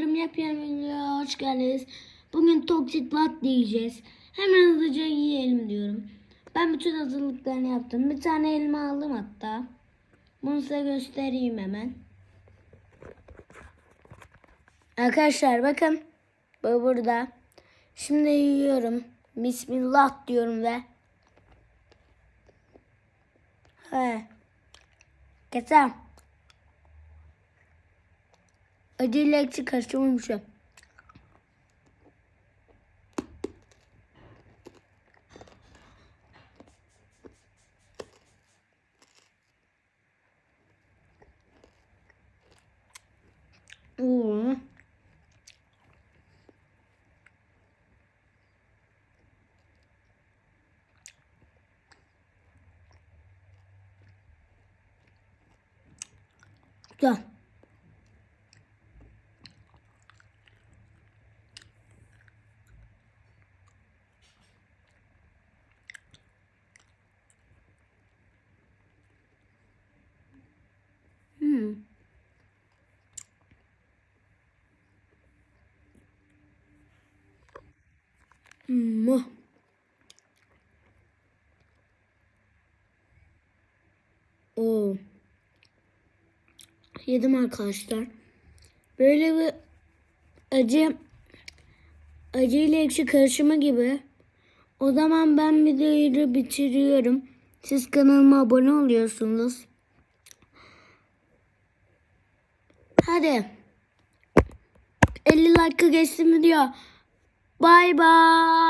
dostlarım yapıyorum hoş geldiniz. Bugün toksik lat diyeceğiz. Hemen hızlıca yiyelim diyorum. Ben bütün hazırlıklarını yaptım. Bir tane elma aldım hatta. Bunu size göstereyim hemen. Arkadaşlar bakın. Bu burada. Şimdi yiyorum. Bismillah diyorum ve He. Geçen. Acıyla ekşi karıştırılmış. Oo. Güzel. Oo. Yedim arkadaşlar. Böyle bir acı acı ile ekşi karışımı gibi. O zaman ben videoyu bitiriyorum. Siz kanalıma abone oluyorsunuz. Hadi. 50 like geçti mi diyor. Bay bay.